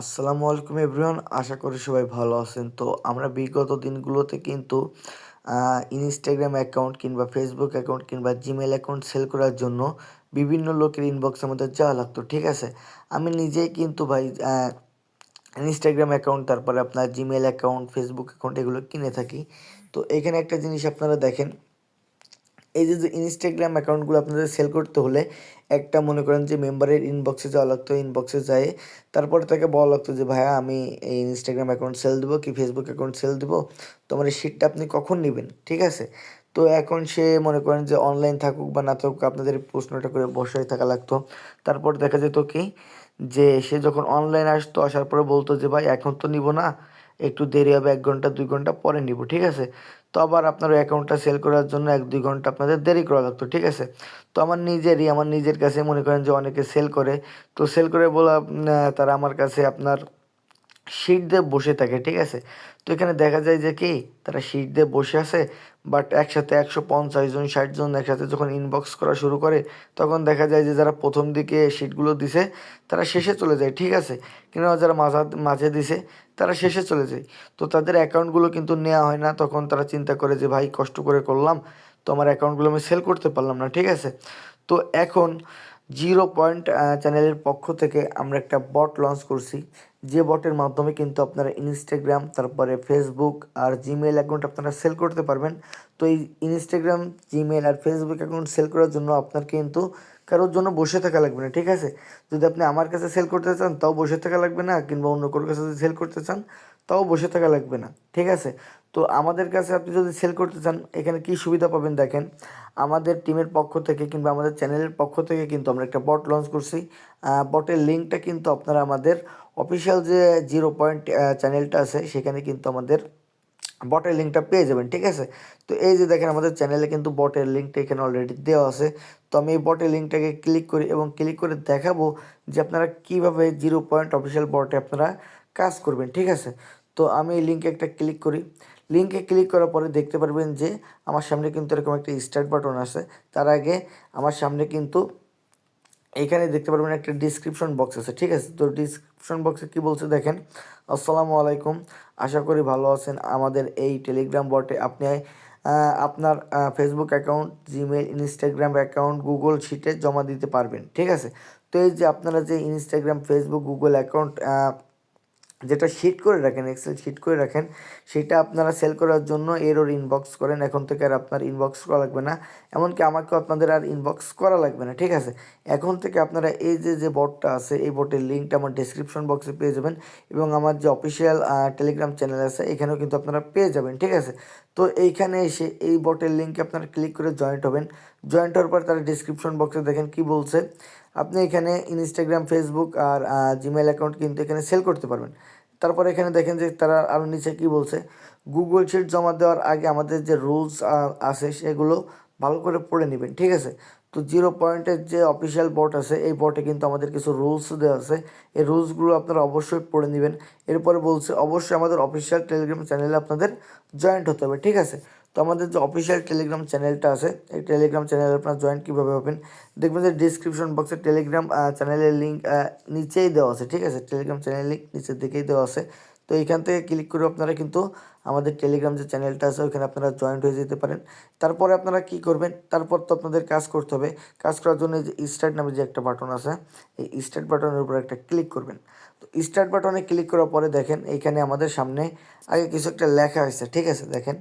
আসসালামু আলাইকুম এভরিওয়ান, আশা করি সবাই ভালো আছেন। তো আমরা বিগত দিনগুলোতে কিন্তু ইনস্টাগ্রাম অ্যাকাউন্ট কিংবা ফেসবুক অ্যাকাউন্ট কিংবা জিমেল অ্যাকাউন্ট সেল করার জন্য বিভিন্ন লোকের ইনবক্স আমাদের যাওয়া লাগতো, ঠিক আছে? আমি নিজেই কিন্তু ভাই ইনস্টাগ্রাম অ্যাকাউন্ট তারপরে আপনার জিমেল অ্যাকাউন্ট ফেসবুক অ্যাকাউন্ট এগুলো কিনে থাকি। তো এখানে একটা জিনিস আপনারা দেখেন এই যে যে ইনস্টাগ্রাম অ্যাকাউন্টগুলো আপনাদের সেল করতে হলে একটা মনে করেন যে মেম্বারের ইনবক্সে যাওয়া লাগতো ইনবক্সে যায় তারপরে তাকে বলা লাগতো যে, ভাইয়া, আমি এই ইনস্টাগ্রাম অ্যাকাউন্ট সেল দেবো কি ফেসবুক অ্যাকাউন্ট সেল দেবো? তোমার এই শিটটা আপনি কখন নেবেন? ঠিক আছে? তো এখন সে মনে করেন যে অনলাইন থাকুক বা না থাকুক, আপনাদের প্রশ্নটা করে বসাই থাকা লাগতো। তারপর দেখা যেত কি যে, সে যখন অনলাইন আসতো, আসার পরে বলতো যে, ভাই, এখন তো নিব না। একটু দেরি হবে, এক ঘণ্টা, দুই ঘণ্টা পরে নিব। ঠিক আছে? তো আবার আপনার অ্যাকাউন্টটা সেল করার জন্য এক, দুই ঘণ্টা আপনাদের দেরি করা লাগতো, ঠিক আছে? তো আমার নিজেরই, আমার নিজের কাছে মনে করেন যে অনেকে সেল করে। তো সেল করে বলা তারা আমার কাছে আপনার সিট দিয়ে বসে থাকে, ঠিক আছে? তো এখানে দেখা যায় যে কি, তারা সিট দিয়ে বসে আছে বাট একসাথে একশো পঞ্চাশ জন, ষাট জন একসাথে যখন ইনবক্স করা শুরু করে, তখন দেখা যায় যে যারা প্রথম দিকে সিটগুলো দিছে, তারা শেষে চলে যায়, ঠিক আছে? কিংবা যারা মাঝা মাঝে দিছে, তারা শেষে চলে যায়। তো তাদের অ্যাকাউন্টগুলো কিন্তু নেওয়া হয় না, তখন তারা চিন্তা করে যে, ভাই, কষ্ট করে করলাম, তো আমার অ্যাকাউন্টগুলো আমি সেল করতে পারলাম না ঠিক আছে? তো এখন জিরো পয়েন্ট চ্যানেলের পক্ষ থেকে আমরা একটা বট লঞ্চ করছি। যে বটের মাধ্যমে কিন্তু আপনারা ইনস্টাগ্রাম তারপরে ফেসবুক আর জিমেল অ্যাকাউন্ট আপনারা সেল করতে পারবেন। তো এই ইনস্টাগ্রাম জিমেল আর ফেসবুক অ্যাকাউন্ট সেল করার জন্য আপনার কিন্তু কারোর জন্য বসে থাকা লাগবে না, ঠিক আছে? যদি আপনি আমার কাছে সেল করতে চান, তাও বসে থাকা লাগবে না, কিংবা অন্য কারোর কাছে যদি সেল করতে চান, তাও বসে থাকা লাগবে না, ঠিক আছে? তো আমাদের কাছে আপনি যদি সেল করতে চান, এখানে কি সুবিধা পাবেন দেখেন? আমাদের টিমের পক্ষ থেকে কিংবা আমাদের চ্যানেলের পক্ষ থেকে কিন্তু আমরা একটা বট লঞ্চ করছি। বটের লিঙ্কটা কিন্তু আপনারা আমাদের অফিসিয়াল যে জিরো পয়েন্ট চ্যানেলটা আছে, সেখানে কিন্তু আমাদের বটের লিঙ্কটা পেয়ে যাবেন, ঠিক আছে? তো এই যে দেখেন, আমাদের চ্যানেলে কিন্তু বটের লিঙ্কটা এখানে অলরেডি দেওয়া আছে। তো আমি এই বটের লিঙ্কটাকে ক্লিক করি এবং ক্লিক করে দেখাবো যে আপনারা কীভাবে জিরো পয়েন্ট অফিসিয়াল বটে আপনারা কাজ করবেন, ঠিক আছে? তো আমি এই লিঙ্কে একটা ক্লিক করি। লিঙ্কে ক্লিক করার পরে দেখতে পারবেন যে আমার সামনে কিন্তু এরকম একটা স্টার্ট বাটন আছে। তার আগে আমার সামনে কিন্তু এখানে দেখতে পারবেন একটা ডিসক্রিপশন বক্স আছে, ঠিক আছে? তো ডিসক্রিপশন বক্সে কি বলছে দেখেন? আসসালামু আলাইকুম, আশা করি ভালো আছেন। আমাদের এই টেলিগ্রাম বটে আপনি আপনার Facebook account Gmail Instagram account Google শিটে জমা দিতে পারবেন, ঠিক আছে? তো এই যে আপনারা যে ইনস্টাগ্রাম ফেসবুক গুগল অ্যাকাউন্ট যেটা শিট করে রাখেন এক্সেল শিট করে রাখেন, সেটা আপনারা সেল করার জন্য এরও ইনবক্স করেন। এখন থেকে আর আপনার ইনবক্স করা লাগবে না। এমনকি আমাকেও আপনাদের আর ইনবক্স করা লাগবে না, ঠিক আছে? এখন থেকে আপনারা এই যে যে বটটা আছে, এই বটের লিঙ্কটা আমার ডিসক্রিপশন বক্সে পেয়ে যাবেন এবং আমার যে অফিসিয়াল টেলিগ্রাম চ্যানেল আছে, এখানেও কিন্তু আপনারা পেয়ে যাবেন, ঠিক আছে? তো এইখানে এসে এই বটের লিঙ্কে আপনারা ক্লিক করে জয়েন্ট হবেন। জয়েন্ট হওয়ার পর তারা ডিসক্রিপশন বক্সে দেখেন কি বলছে। আপনি এখানে ইনস্টাগ্রাম ফেসবুক আর জিমেল অ্যাকাউন্ট কিন্তু এখানে সেল করতে পারবেন। তারপরে এখানে দেখেন যে তারা আরও নিচে কী বলছে? গুগল শিট জমা দেওয়ার আগে আমাদের যে রুলস আছে সেগুলো ভালো করে পড়ে নেবেন, ঠিক আছে? তো জিরো পয়েন্টের যে অফিসিয়াল বট আছে, এই বোর্ডে কিন্তু আমাদের কিছু রুলস দেওয়া আছে। এই রুলসগুলো আপনারা অবশ্যই পড়ে নেবেন। এরপরে বলছে, অবশ্যই আমাদের অফিসিয়াল টেলিগ্রাম চ্যানেলে আপনাদের জয়েন্ট হতে হবে, ঠিক আছে? তো আমাদের যে অফিসিয়াল টেলিগ্রাম চ্যানেলটা আছে, এই টেলিগ্রাম চ্যানেলে আপনার জয়েন্ট কীভাবে হবেন, দেখবেন যে ডিসক্রিপশন বক্সে টেলিগ্রাম চ্যানেলের লিঙ্ক নিচেই দেওয়া আছে, ঠিক আছে? টেলিগ্রাম চ্যানেলের লিঙ্ক নিচের দিকেই দেওয়া আছে। তো এইখান থেকে ক্লিক করে আপনারা কিন্তু আমাদের টেলিগ্রাম যে চ্যানেলটা আছে ওইখানে আপনারা জয়েন্ট হয়ে যেতে পারেন। তারপরে আপনারা কি করবেন, তারপর তো আপনাদের কাজ করতে হবে। কাজ করার জন্য যে স্টার্ট নামে যে একটা বাটন আছে, এই স্টার্ট বাটনের উপর একটা ক্লিক করবেন। তো স্টার্ট বাটনে ক্লিক করার পরে দেখেন এইখানে আমাদের সামনে আগে কিছু একটা লেখা হয়েছে, ঠিক আছে? দেখেন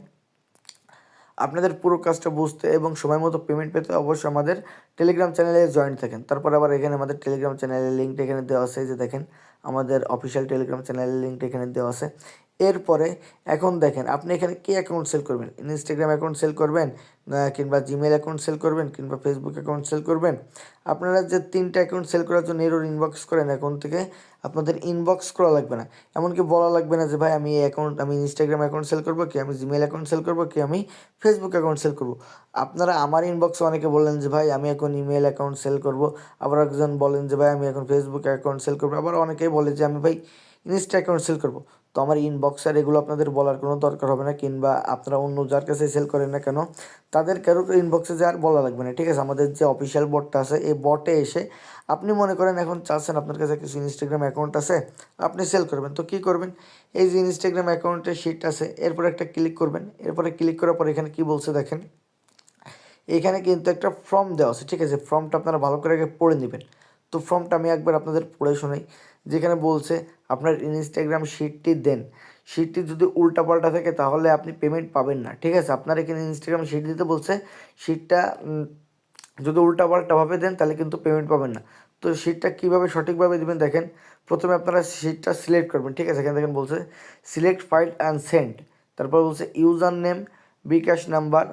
আপনাদের পুরো কাজটা বুঝতে এবং সময় মতো পেমেন্ট পেতে অবশ্যই আমাদের টেলিগ্রাম চ্যানেলে জয়েন থাকেন। তারপর আবার এখানে আমাদের টেলিগ্রাম চ্যানেলের লিঙ্কটা এখানে দেওয়া আছে যে দেখেন, আমাদের অফিসিয়াল টেলিগ্রাম চ্যানেলের লিঙ্কটা এখানে দেওয়া আছে। এরপরে এখন দেখেন, আপনি এখানে কী অ্যাকাউন্ট সেল করবেন? ইনস্টাগ্রাম অ্যাকাউন্ট সেল করবেন কিংবা জিমেল অ্যাকাউন্ট সেল করবেন, কিংবা ফেসবুক অ্যাকাউন্ট সেল করবেন? আপনারা যে তিনটা অ্যাকাউন্ট সেল করার জন্য এরোর ইনবক্স করেন অ্যাকাউন্ট থেকে আপনাদের ইনবক্স করা লাগবে না। এমনকি বলা লাগবে না যে, ভাই, আমি এই অ্যাকাউন্ট আমি ইনস্টাগ্রাম অ্যাকাউন্ট সেল করব কি, আমি জিমেল অ্যাকাউন্ট সেল করব কি, আমি ফেসবুক অ্যাকাউন্ট সেল করব? আপনারা আমার ইনবক্সে অনেকে বললেন যে, ভাই, আমি এখন ইমেল অ্যাকাউন্ট সেল করব। আবার একজন বলেন যে, ভাই, আমি এখন ফেসবুক অ্যাকাউন্ট সেল করব। আবার অনেকেই বলে যে, আমি ভাই ইনস্টা অ্যাকাউন্ট সেল করব। তো আমার ইনবক্স আর এগুলো আপনাদের বলার কোনো দরকার হবে না, কিংবা আপনারা অন্য যার কাছে সেল করেন না কেন, তাদের কারও ইনবক্সে যে আর বলা লাগবে না, ঠিক আছে? আমাদের যে অফিসিয়াল বটটা আছে, এই বটে এসে আপনি মনে করেন এখন চাচ্ছেন আপনার কাছে কিছু ইনস্টাগ্রাম অ্যাকাউন্ট আছে, আপনি সেল করবেন। তো কী করবেন? এই যে ইনস্টাগ্রাম অ্যাকাউন্টের শিট আছে, এরপর একটা ক্লিক করবেন, এরপরে ক্লিক করার পর এখানে কী বলছে দেখেন? এখানে কিন্তু একটা ফর্ম দেওয়া আছে, ঠিক আছে? ফর্মটা আপনারা ভালো করে আগে পড়ে নেবেন। তো ফর্মটা আমি একবার আপনাদের পড়ে শোনাই। যেখানে বলছে আপনার ইনস্টাগ্রাম শিটটি দেন। শিটটি যদি উল্টাপাল্টা থাকে, তাহলে আপনি পেমেন্ট পাবেন না। ঠিক আছে? আপনার এখানে ইনস্টাগ্রাম শিট দিতে বলছে শিটটা যদি উল্টাপাল্টাভাবে দেন, তাহলে কিন্তু পেমেন্ট পাবেন না। তো শিটটা কীভাবে সঠিকভাবে দেবেন দেখেন? প্রথমে আপনারা শিটটা সিলেক্ট করবেন। ঠিক আছে? এখানে দেখেন বলছে সিলেক্ট ফাইল অ্যান্ড সেন্ড তারপর বলছে ইউজার নেম বিকাশ নাম্বার,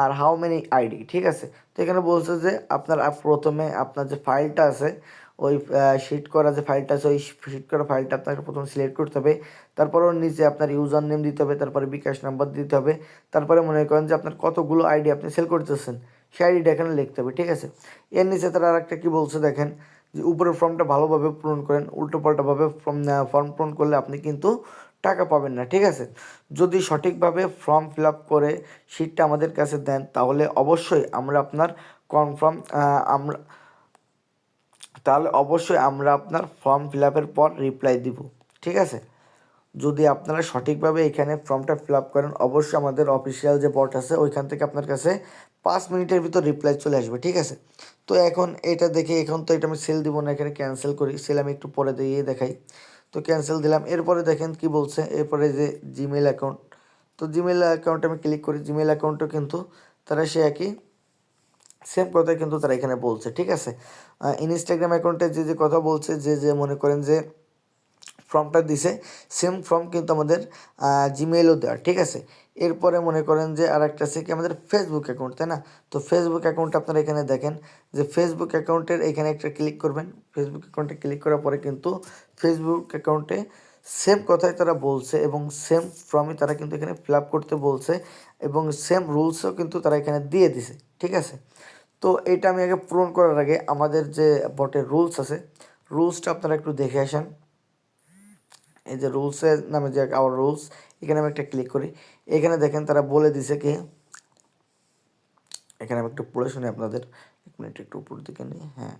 আর হাউ মেনি আইডি ঠিক আছে? তো এখানে বলছে যে, আপনার প্রথমে আপনার যে ফাইলটা আছে ওই শিট করা যে ফাইলটা আছে, ওই শিট করা ফাইলটা আপনাকে প্রথমে সিলেক্ট করতে হবে। তারপর ওর নিচে আপনার ইউজার নেম দিতে হবে, তারপরে বিকাশ নাম্বার দিতে হবে। তারপরে মনে করেন যে আপনার কতগুলো আইডি আপনি সেল করতেছেন, সেই আইডিটা এখানে লিখতে হবে, ঠিক আছে? এর নিচে তারা আরেকটা কী বলছে দেখেন, যে উপরের ফর্মটা ভালোভাবে পূরণ করেন উল্টো পাল্টাভাবে ফর্ম ফর্ম পূরণ করলে আপনি কিন্তু টাকা পাবেন না, ঠিক আছে? যদি সঠিকভাবে ফর্ম ফিল আপ করে শিটটা আমাদের কাছে দেন, তাহলে অবশ্যই আমরা আপনার কনফার্ম আমরা তাহলে অবশ্যই আমরা আপনার ফর্ম ফিল আপের পর রিপ্লাই দিব, ঠিক আছে? যদি আপনারা সঠিকভাবে এখানে ফর্মটা ফিল আপ করেন, অবশ্যই আমাদের অফিসিয়াল যে বট আছে, ওইখান থেকে আপনার কাছে পাঁচ মিনিটের ভিতর রিপ্লাই চলে আসবে, ঠিক আছে? তো এখন এটা দেখে, এখন তো এটা আমি সেল দিব না, এখানে ক্যান্সেল করি সেল আমি একটু পরে দিয়ে দেখাই। তো ক্যান্সেল দিলাম, এরপরে দেখেন কি বলছে, এরপরে যে জিমেল অ্যাকাউন্ট তো জিমেল অ্যাকাউন্টে আমি ক্লিক করি জিমেল অ্যাকাউন্টও কিন্তু তারা সে একই সেম কথাই কিন্তু তারা এখানে বলছে, ঠিক আছে? ইনস্টাগ্রাম অ্যাকাউন্টে যে যে কথা বলছে, যে যে মনে করেন যে ফর্মটা দিছে সেম ফর্ম কিন্তু আমাদের জিমেলও দেওয়া ঠিক আছে? এরপরে মনে করেন যে আর একটা আছে কি আমাদের ফেসবুক অ্যাকাউন্ট তাই না? তো ফেসবুক অ্যাকাউন্ট আপনারা এখানে দেখেন, যে ফেসবুক অ্যাকাউন্টের এখানে একটা ক্লিক করবেন। ফেসবুক অ্যাকাউন্টে ক্লিক করার পরে কিন্তু ফেসবুক অ্যাকাউন্টে সেম কথাই তারা বলছে এবং সেম ফর্মই তারা কিন্তু এখানে ফিল করতে বলছে এবং সেম রুলসও কিন্তু তারা এখানে দিয়ে দিছে, ঠিক আছে? তো এটা আমি আগে পূরণ করার আগে আমাদের যে বটের রুলস আছে রুলসটা আপনারা একটু দেখে আসেন। এই যে রুলসের নামে যে আওয়ার রুলস এখানে আমি একটা ক্লিক করি। এখানে দেখেন তারা বলে দিছে কি, এখানে আমি একটু পড়ে শুনি আপনাদের। এক মিনিট একটু উপর দিকে নিই হ্যাঁ।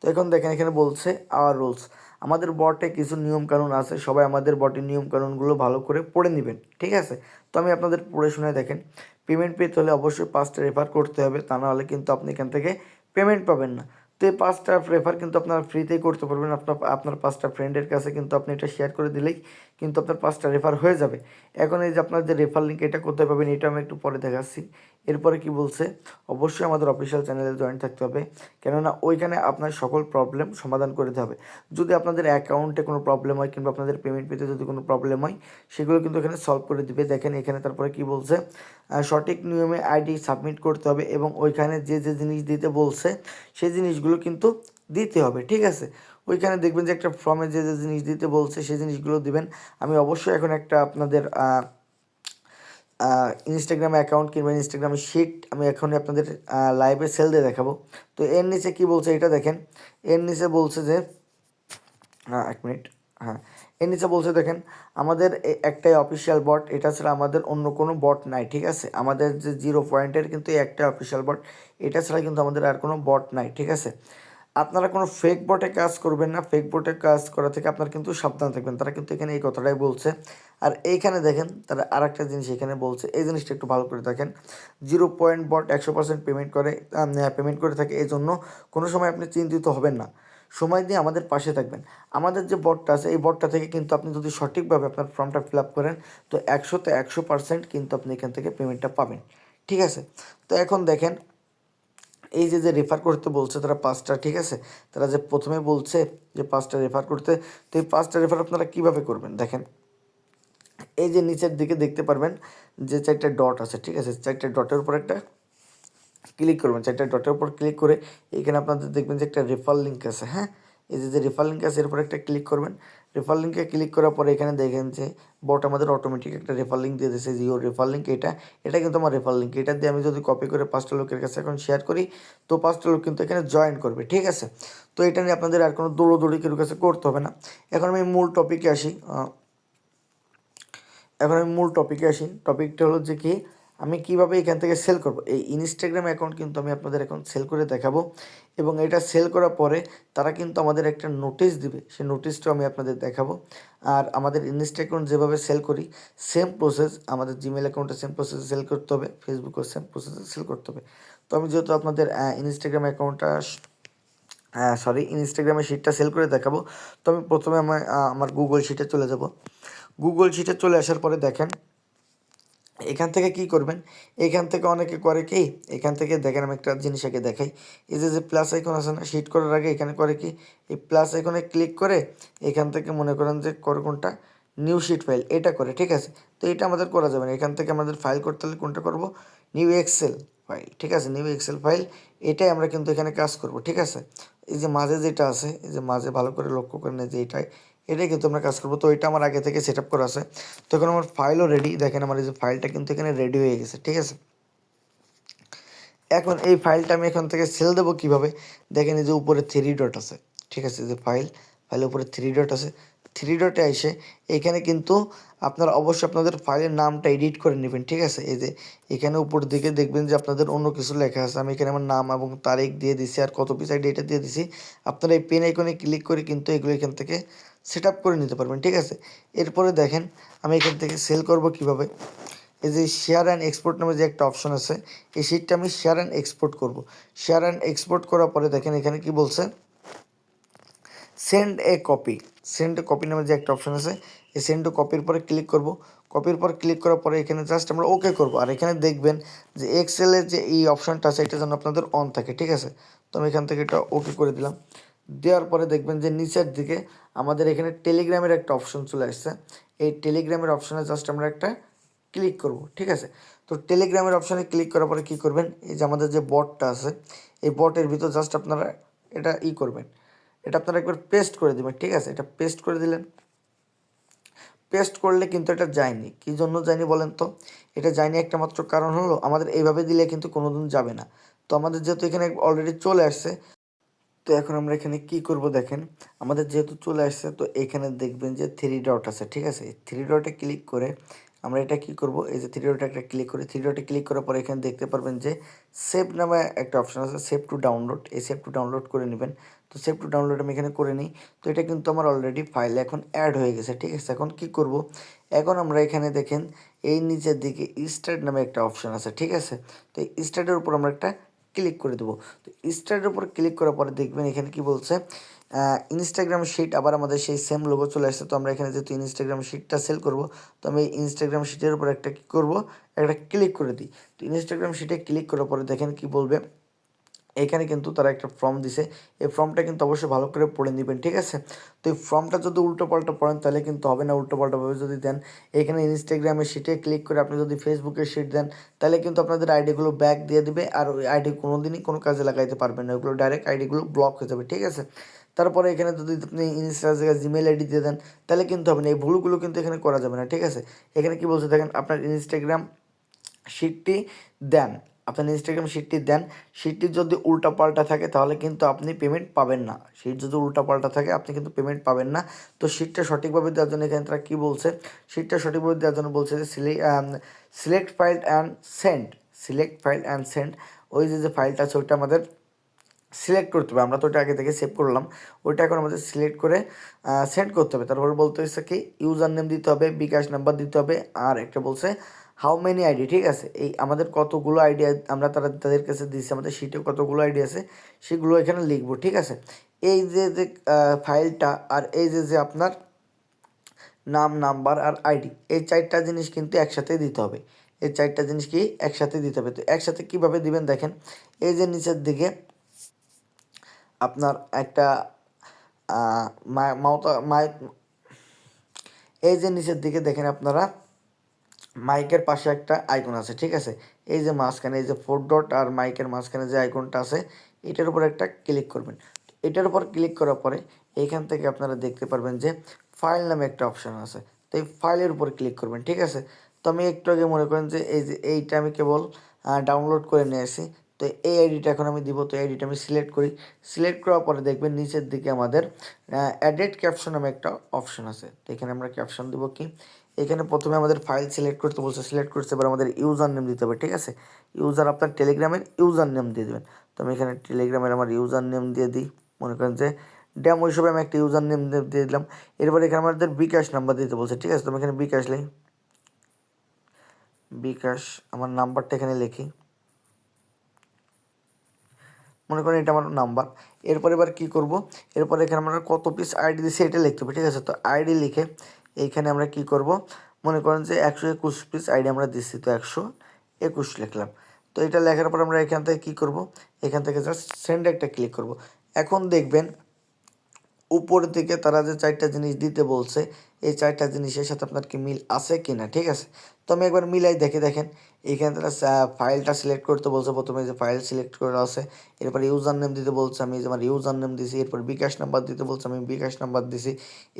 তো এখন দেখেন, এখানে বলছে আওয়ার রুলস আমাদের বটে কিছু নিয়ম কানুন আছে, সবাই আমাদের বটের নিয়ম কানুনগুলো ভালো করে পড়ে নেবেন, ঠিক আছে? তো আমি আপনাদের পড়ে শুনে দেখেন পেমেন্ট পেতে হলে অবশ্যই পাঁচটা রেফার করতে হবে, তা না হলে কিন্তু আপনি এখান থেকে পেমেন্ট পাবেন না। তো এই পাঁচটা রেফার কিন্তু আপনার ফ্রিতেই করতে পারবেন, আপনার আপনার পাঁচটা ফ্রেন্ডের কাছে কিন্তু আপনি এটা শেয়ার করে দিলেই কিন্তু আপনার পাঁচটা রেফার হয়ে যাবে। এখন এই যে আপনার যে রেফার লিঙ্ক এটা কোথায় পাবেন, এটা আমি একটু পরে দেখাচ্ছি। এরপরে কি বলছে? অবশ্যই আমাদের অফিসিয়াল চ্যানেলে জয়েন থাকতে হবে। কেননা ওইখানে আপনার সকল প্রবলেম সমাধান করে দিতে হবে। যদি আপনাদের অ্যাকাউন্টে কোনো প্রবলেম হয় কিংবা আপনাদের পেমেন্ট পেতে যদি কোনো প্রবলেম হয়, সেগুলো কিন্তু এখানে সলভ করে দিবে। দেখেন এখানে তারপরে কি বলছে? সঠিক নিয়মে আইডি সাবমিট করতে হবে এবং ওইখানে যে যে জিনিস দিতে বলছে, সেই জিনিসগুলো কিন্তু দিতে হবে। ঠিক আছে? ওইখানে দেখবেন যে একটা ফর্মে যে যে জিনিস দিতে বলছে, সেই জিনিসগুলো দিবেন। আমি অবশ্যই এখন একটা আপনাদের ইনস্টাগ্রাম অ্যাকাউন্ট কিংবা ইনস্টাগ্রামের শিট আমি এখনই আপনাদের লাইভে সেল দিয়ে দেখাবো। তো এর নিচে কি বলছে এটা দেখেন। এর নিচে বলছে যে হ্যাঁ এক মিনিট হ্যাঁ। এর নিচে বলছে দেখেন, আমাদের একটাই অফিসিয়াল বট এটা ছাড়া আমাদের অন্য কোনো বট নাই, ঠিক আছে? আমাদের যে জিরো পয়েন্টের কিন্তু একটাই অফিসিয়াল বট এটা ছাড়া কিন্তু আমাদের আর কোনো বট নাই, ঠিক আছে? আপনারা কোনো ফেক বটে কাজ করবেন না। ফেক বটে কাজ করা থেকে আপনারা কিন্তু সাবধান থাকবেন। তারা কিন্তু এখানে এই কথাটাই বলছে। আর এইখানে দেখেন, তারা আর একটা জিনিস এখানে বলছে। এই জিনিসটা একটু ভালো করে দেখেন। জিরো পয়েন্ট বট একশো পার্সেন্ট পেমেন্ট করে পেমেন্ট করে থাকে। এই জন্য কোনো সময় আপনি চিন্তিত হবেন না। সময় দিয়ে আমাদের পাশে থাকবেন। আমাদের যে বটটা আছে, এই বটটা থেকে কিন্তু আপনি যদি সঠিকভাবে আপনার ফর্মটা ফিল আপ করেন, তো একশোতে একশো পার্সেন্ট কিন্তু আপনি এখান থেকে পেমেন্টটা পাবেন। ঠিক আছে? তো এখন দেখেন এই যে যে রেফার করতে বলছে তারা পাঁচটা, ঠিক আছে? তারা যে প্রথমে বলছে যে পাঁচটা রেফার করতে, তো এই পাঁচটা রেফার আপনারা কীভাবে করবেন? দেখেন, এই যে নিচের দিকে দেখতে পারবেন যে চারটে ডট আছে, ঠিক আছে? চারটে ডটের উপর একটা ক্লিক করবেন। চারটা ডটের উপর ক্লিক করে এখানে আপনাদের দেখবেন যে একটা রেফার লিঙ্ক আছে হ্যাঁ? এই যে যে রেফার লিঙ্ক আছে, এর উপর একটা ক্লিক করবেন। রেফার লিঙ্কে ক্লিক করার পরে এখানে দেখেন যে বট আমাদের অটোমেটিক একটা রেফার লিঙ্ক দিয়ে দিয়েছে জিও রেফার লিঙ্ক এটা। এটা কিন্তু আমার রেফার লিঙ্ক এটা দিয়ে আমি যদি কপি করে পাঁচটা লোকের কাছে এখন শেয়ার করি, তো পাঁচটা লোক কিন্তু এখানে জয়েন করবে, ঠিক আছে? তো এটা নিয়ে আপনাদের আর কোনো দৌড়োদৌড়ি কেউ কাছে করতে হবে না। এখন আমি মূল টপিকে আসি এখন আমি মূল টপিকে আসি। টপিকটা হলো যে কি আমি কীভাবে এখান থেকে সেল করব? এই ইনস্টাগ্রাম অ্যাকাউন্ট কিন্তু আমি আপনাদের এখন সেল করে দেখাবো। এবং এটা সেল করার পরে তারা কিন্তু আমাদের একটা নোটিশ দিবে। সেই নোটিশটাও আমি আপনাদের দেখাবো। আর আমাদের ইনস্টা অ্যাকাউন্ট যেভাবে সেল করি সেম প্রসেস আমাদের জিমেল অ্যাকাউন্টে সেম প্রসেসে সেল করতে হবে ফেসবুকেও সেম প্রসেসে সেল করতে হবে। তো আমি যেহেতু আপনাদের ইনস্টাগ্রাম অ্যাকাউন্টটা সরি ইনস্টাগ্রামে শিটটা সেল করে দেখাবো, তো আমি প্রথমে আমার আমার গুগল শিটে চলে যাব। গুগল শিটে চলে আসার পরে দেখেন এখান থেকে কি করবেন? এখান থেকে অনেকে করে কি? এখান থেকে দেখেন আমি একটা জিনিস আগে দেখাই। এই যে যে প্লাস আইকন আছে না শিট করার আগে এখানে করে কি? এই প্লাস আইকনে ক্লিক করে এখান থেকে মনে করেন যে করে কোনটা? নিউ শিট ফাইল এটা করে, ঠিক আছে? তো এটা আমাদের করা যাবে না। এখান থেকে আমাদের ফাইল করতে হলে কোনটা করব? নিউ এক্সেল ফাইল ঠিক আছে? নিউ এক্সেল ফাইল এটাই আমরা কিন্তু এখানে কাজ করব, ঠিক আছে? এই যে মাঝে যেটা আছে, এই যে মাঝে ভালো করে লক্ষ্য করেন যে এটাই এটাই কিন্তু আমরা কাজ করব। তো এটা আমার আগে থেকে সেট আপ করা আছে। তো এখন আমার ফাইলও রেডি দেখেন আমার এই যে ফাইলটা কিন্তু এখানে রেডি হয়ে গেছে, ঠিক আছে? এখন এই ফাইলটা আমি এখান থেকে সেল দেবো কীভাবে? দেখেন এই যে উপরে থ্রি ডট আছে, ঠিক আছে? যে ফাইল ফাইলের উপরে থ্রি ডট আছে। থ্রি ডটে এসে এখানে কিন্তু আপনারা অবশ্যই আপনাদের ফাইলের নামটা এডিট করে নেবেন, ঠিক আছে? এই যে এখানে উপর দিকে দেখবেন যে আপনাদের অন্য কিছু লেখা আছে। আমি এখানে আমার নাম এবং তারিখ দিয়ে দিছি আর কত পিস আইডি এটা দিয়ে দিছি। আপনারা এই পেন আইকনে ক্লিক করে কিন্তু এগুলো এখান থেকে সেট করে নিতে পারবেন, ঠিক আছে? এরপরে দেখেন, আমি এখান থেকে সেল করব কীভাবে? এই যে শেয়ার অ্যান্ড এক্সপোর্ট নামে যে একটা অপশন আছে, এই শিটটা আমি শেয়ার অ্যান্ড এক্সপোর্ট করব। শেয়ার অ্যান্ড এক্সপোর্ট করার পরে দেখেন, এখানে কি বলছে? Send a copy send copy নামে যে একটা অপশন আছে, এই সেন্ড কপির পরে ক্লিক করব। কপির পর ক্লিক করার পরে এখানে জাস্ট আমরা ওকে করব। আর এখানে দেখবেন যে এক্সেলের যে এই অপশনটা আছে এটা যেন আপনাদের অন থাকে, ঠিক আছে? তো আমি এখান থেকে এটা ওকে করে দিলাম। দেওয়ার পরে দেখবেন যে নিচের দিকে আমাদের এখানে টেলিগ্রামের একটা অপশন চলে আসছে। এই টেলিগ্রামের অপশনে জাস্ট আমরা একটা ক্লিক করব, ঠিক আছে? তো টেলিগ্রামের অপশানে ক্লিক করার পরে কী করবেন? এই যে আমাদের যে বটটা আছে, এই বটের ভিতর জাস্ট আপনারা এটা ই করবেন। এটা আপনারা একবার পেস্ট করে দেবেন, ঠিক আছে? এটা পেস্ট করে দিলেন। পেস্ট করলে কিন্তু এটা যায়নি। কী জন্য যায়নি বলেন তো? এটা যায়নি একটা মাত্র কারণ হলো, আমাদের এইভাবে দিলে কিন্তু কোনো দিন যাবে না। তো আমাদের যেহেতু এখানে অলরেডি চলে আসছে তো এখন আমরা এখানে কি করব দেখেন? আমাদের যেহেতু চলে আসছে, তো এখানে দেখবেন যে থ্রি ডট আছে, ঠিক আছে? থ্রি ডটে ক্লিক করে আমরা এটা কি করব? এই যে থ্রি ডটে একটা ক্লিক করে থ্রি ডটে ক্লিক করার পরে এখানে দেখতে পারবেন যে সেভ নামে একটা অপশন আছে সেভ টু ডাউনলোড এই সেভ টু ডাউনলোড করে নেবেন। তো সেভ টু ডাউনলোড আমি এখানে করে নিই। তো এটা কিন্তু আমার অলরেডি ফাইলে এখন অ্যাড হয়ে গেছে, ঠিক আছে? এখন কি করব? এখন আমরা এখানে দেখেন, এই নিচের দিকে স্টার্ট নামে একটা অপশন আছে, ঠিক আছে? তো এই স্টার্টের উপর আমরা একটা ক্লিক করে দেবো। তো স্টার্টের উপর ক্লিক করার পরে দেখবেন এখানে কি বলছে ইনস্টাগ্রাম শিট আবার আমাদের সেই সেম লোগো চলে আসছে। তো আমরা এখানে যেহেতু ইনস্টাগ্রাম শিটটা সেল করব, তো আমি ইনস্টাগ্রাম শিটের উপর একটা কী করব, একটা ক্লিক করে দিই। তো ইনস্টাগ্রাম শিটে ক্লিক করার পরে দেখেন কি বলবে এখানে কিন্তু তারা একটা ফর্ম দিছে। এই ফর্মটা কিন্তু অবশ্যই ভালো করে পড়ে নেবেন, ঠিক আছে? তো এই ফর্মটা যদি উল্টো পাল্টা পড়েন, তাহলে কিন্তু হবে না উল্টো পাল্টাভাবে যদি দেন। এখানে ইনস্টাগ্রামে শিটে ক্লিক করে আপনি যদি ফেসবুকে শিট দেন, তাহলে কিন্তু আপনাদের আইডিগুলো ব্যাক দিয়ে দিবে আর ওই আইডি কোনো দিনই কোনো কাজে লাগাইতে পারবেন না। ওগুলো ডাইরেক্ট আইডিগুলো ব্লক হয়ে যাবে, ঠিক আছে? তারপরে এখানে যদি আপনি ইনস্টা জায়গায় জিমেল আইডি দিয়ে দেন, তাহলে কিন্তু হবে না। এই ভুলগুলো কিন্তু এখানে করা যাবে না, ঠিক আছে? এখানে কি বলছে দেখেন, আপনার ইনস্টাগ্রাম শিটটি দেন। আপনার ইনস্টাগ্রাম শিটটি দেন শিটটি যদি উল্টাপাল্টা থাকে তাহলে কিন্তু আপনি পেমেন্ট পাবেন না। শিট যদি উল্টাপাল্টা থাকে, আপনি কিন্তু পেমেন্ট পাবেন না। তো শিটটা সঠিকভাবে দেওয়ার জন্য এখানে তারা কী বলছে? শিটটা সঠিকভাবে দেওয়ার জন্য বলছে যে select file and send select file and send ওই যে যে ফাইলটা আছে, ওইটা আমাদের সিলেক্ট করতে হবে। আমরা তো ওটা আগে থেকে সেভ করলাম। ওইটা এখন আমাদের সিলেক্ট করে সেন্ড করতে হবে। তারপরে বলতে হচ্ছে কি? ইউজার নেম দিতে হবে, বিকাশ নাম্বার দিতে হবে, আর একটা বলছে হাউ মেনি আইডি ঠিক আছে? এই আমাদের কতগুলো আইডি আমরা তারা তাদের কাছে দিচ্ছি আমাদের শিটে কতগুলো আইডি আছে, সেগুলো এখানে লিখব, ঠিক আছে? এই যে যে ফাইলটা আর এই যে যে আপনার নাম, নাম্বার আর আইডি এই চারটা জিনিস কিন্তু একসাথে দিতে হবে। এই চারটা জিনিস কি একসাথে দিতে হবে? তো একসাথে কীভাবে দিবেন দেখেন? এই যে নিচের দিকে আপনার একটা মাওতা মাই এই যে নিচের দিকে দেখেন আপনারা মাইকের পাশে একটা আইকন আছে, ঠিক আছে? এই যে মাঝখানে, এই যে ফোর ডট আর মাইকের মাঝখানে যে আইকনটা আছে, এটার উপর একটা ক্লিক করবেন। এটার উপর ক্লিক করার পরে এইখান থেকে আপনারা দেখতে পারবেন যে ফাইল নামে একটা অপশান আছে। তো এই ফাইলের উপর ক্লিক করবেন, ঠিক আছে? তো আমি একটু আগে মনে করেন যে এই যে এইটা আমি কেবল ডাউনলোড করে নিয়ে আসি। তো এই আইডিটা এখন আমি দিব, তো এই আইডিটা আমি সিলেক্ট করি। সিলেক্ট করার পরে দেখবেন নিচের দিকে আমাদের অ্যাডেড ক্যাপশন নামে একটা অপশন আছে। তো এখানে আমরা ক্যাপশন দেবো কি? এখানে প্রথমে আমাদের ফাইল সিলেক্ট করতে বলছে সিলেক্ট করতে এবার আমাদের ইউজার নেম দিতে হবে, ঠিক আছে? ইউজার আপনার টেলিগ্রামের ইউজার নেম দিয়ে দেবেন। তো আমি এখানে টেলিগ্রামের আমার ইউজার নেম দিয়ে দিই। মনে করেন যে ড্যাম হিসেবে আমি একটা ইউজার নেম দিয়ে দিলাম। এরপর এখানে আমাদের বিকাশ নাম্বার দিতে বলছে, ঠিক আছে? তো আমি এখানে বিকাশ লিখি। বিকাশ, আমার নাম্বারটা এখানে লিখি। মনে করেন এটা আমার নাম্বার এরপর এবার কী করব? এরপর এখানে আমরা কত পিস আইডি দিচ্ছি এটা লিখতে হবে, ঠিক আছে? তো আইডি লিখে এইখানে আমরা কি করব? মনে করেন যে একশো একুশ পিস আইডি আমরা দিচ্ছি তো একশো একুশ লিখলাম। তো এটা লেখার পর আমরা এখান থেকে কি করব? এখান থেকে জাস্ট সেন্ড একটা ক্লিক করব। এখন দেখবেন, উপর থেকে তারা যে চারটা জিনিস দিতে বলছে, এই চারটা জিনিসের সাথে আপনার কি মিল আছে কি না ঠিক আছে? তো আমি একবার মিলাই দেখে দেখেন। এইখানে তারা ফাইলটা সিলেক্ট করতে বলছে, প্রথমে যে ফাইল সিলেক্ট করা আছে, এরপর ইউজার নেম দিতে বলছে, আমি যে আমার ইউজার নেম দিছি, এরপর বিকাশ নাম্বার দিতে বলছে, আমি বিকাশ নাম্বার দিছি।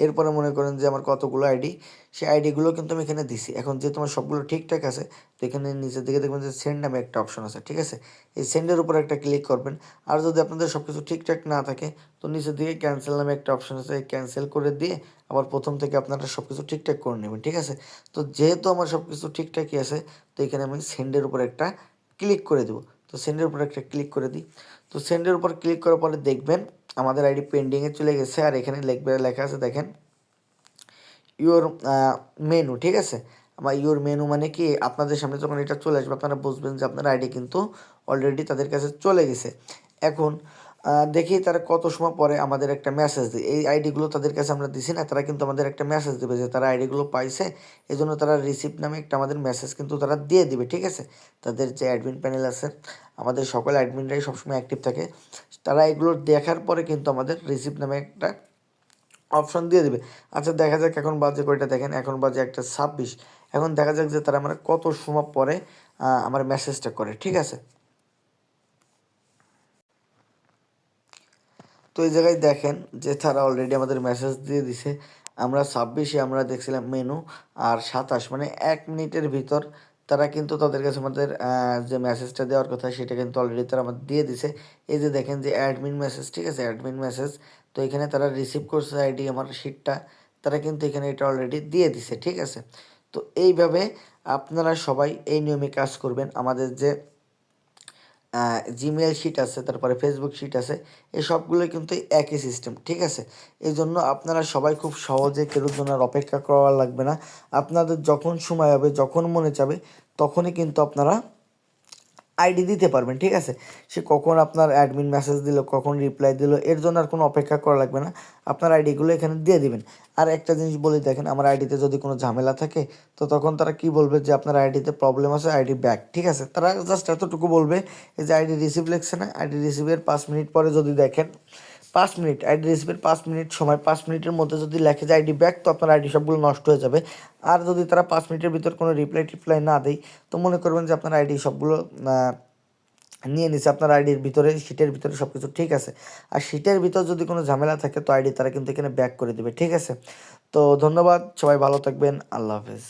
এরপরে মনে করেন যে আমার কতগুলো আইডি সেই আইডিগুলো কিন্তু আমি এখানে দিছি। এখন যে তোমার সবগুলো ঠিকঠাক আছে তো এখানে নিচের দিকে দেখবেন যে সেন্ড নামে একটা অপশন আছে, ঠিক আছে? এই সেন্ডের উপর একটা ক্লিক করবেন। আর যদি আপনাদের সব কিছু ঠিকঠাক না থাকে, তো নিচের দিকে ক্যান্সেল নামে একটা অপশন আছে ক্যান্সেল করে দিয়ে আবার প্রথম থেকে আপনারা সব কিছু ঠিকঠাক করে নেবেন, ঠিক আছে? তো যেহেতু আমার সব কিছু ঠিকঠাকই আছে। তো এখানে আমি সেন্ডের উপর একটা ক্লিক করে দেবো। তো সেন্ডের উপর একটা ক্লিক করে দিই। তো সেন্ডের উপর ক্লিক করার পরে দেখবেন আমাদের আইডি পেন্ডিংয়ে চলে গেছে। আর এখানে লিখবে, লেখা আছে দেখেন ইউর মেনু ঠিক আছে? আমার ইউর মেনু মানে কি? আপনাদের সামনে যখন এটা চলে আসবে, আপনারা বুঝবেন যে আপনার আইডি কিন্তু অলরেডি তাদের কাছে চলে গেছে। এখন দেখি তারা কত সময় পরে আমাদের একটা মেসেজ দিই এই আইডিগুলো তাদের কাছে আমরা দিছি না, তারা কিন্তু আমাদের একটা মেসেজ দেবে যে তারা আইডিগুলো পাইছে এই জন্য তারা রিসিপ্ট নামে একটা আমাদের মেসেজ কিন্তু তারা দিয়ে দিবে, ঠিক আছে? তাদের যে অ্যাডমিন প্যানেল আছে, আমাদের সকল অ্যাডমিনরাই সবসময় অ্যাক্টিভ থাকে। তারা এগুলো দেখার পরে কিন্তু আমাদের রিসিপ্ট নামে একটা অপশন দিয়ে দেবে। আচ্ছা দেখা যাক এখন বাজে কয়টা, দেখেন এখন বাজে একটা ছাব্বিশ। এখন দেখা যাক যে তারা মানে কত সময় পরে আমার মেসেজটা করে, ঠিক আছে? তো এই জায়গায় দেখেন যে তারা অলরেডি আমাদের মেসেজ দিয়ে দিছে। আমরা ছাব্বিশে আমরা দেখছিলাম মেনু আর সাতাশ মানে এক মিনিটের ভিতর তারা কিন্তু তাদের কাছে আমাদের যে মেসেজটা দেওয়ার কথা সেটা কিন্তু অলরেডি তারা আমাদের দিয়ে দিছে। এই যে দেখেন যে অ্যাডমিন মেসেজ ঠিক আছে? অ্যাডমিন মেসেজ তো এখানে তারা রিসিভ করছে আইডি আমার শিটটা তারা কিন্তু এখানে এটা অলরেডি দিয়ে দিছে, ঠিক আছে? তো এইভাবে আপনারা সবাই এই নিয়মে কাজ করবেন। আমাদের যে জিমেল শিট আছে, তারপরে ফেসবুক শিট আছে, এই সবগুলো কিন্তু একই সিস্টেম ঠিক আছে? এই জন্য আপনারা সবাই খুব সহজে কেউ আর অপেক্ষা করা লাগবে না। আপনাদের যখন সময় হবে, যখন মনে চাবে, তখনই কিন্তু আপনারা আইডি দিতে পারবেন, ঠিক আছে? সে কখন আপনার অ্যাডমিন মেসেজ দিল, কখন রিপ্লাই দিল, এর জন্য আর কোনো অপেক্ষা করা লাগবে না। আপনার আইডিগুলো এখানে দিয়ে দিবেন। আর একটা জিনিস বলে, দেখেন, আমার আইডিতে যদি কোনো ঝামেলা থাকে, তো তখন তারা কি বলবে যে আপনার আইডিতে প্রবলেম আছে, আইডি ব্যাক ঠিক আছে? তারা জাস্ট এতটুকু বলবে যে আইডি রিসিভ লেখছে না, আইডি রিসিভের পাঁচ মিনিট পরে যদি দেখেন পাঁচ মিনিট আইডি রিসিভের পাঁচ মিনিট সময়, পাঁচ মিনিটের মধ্যে যদি লেখে যে আইডি ব্যাক তো আপনার আইডি সবগুলো নষ্ট হয়ে যাবে। আর যদি তারা পাঁচ মিনিটের ভিতর কোনো রিপ্লাই টিপ্লাই না দেয়, তো মনে করবেন যে আপনার আইডি সবগুলো নিয়ে নিছে। আপনার আইডির ভিতরে শিটের ভিতরে সব কিছু ঠিক আছে। আর শিটের ভিতর যদি কোনো ঝামেলা থাকে, তো আইডি তারা কিন্তু এখানে ব্যাক করে দেবে, ঠিক আছে? তো ধন্যবাদ, সবাই ভালো থাকবেন, আল্লাহ হাফেজ।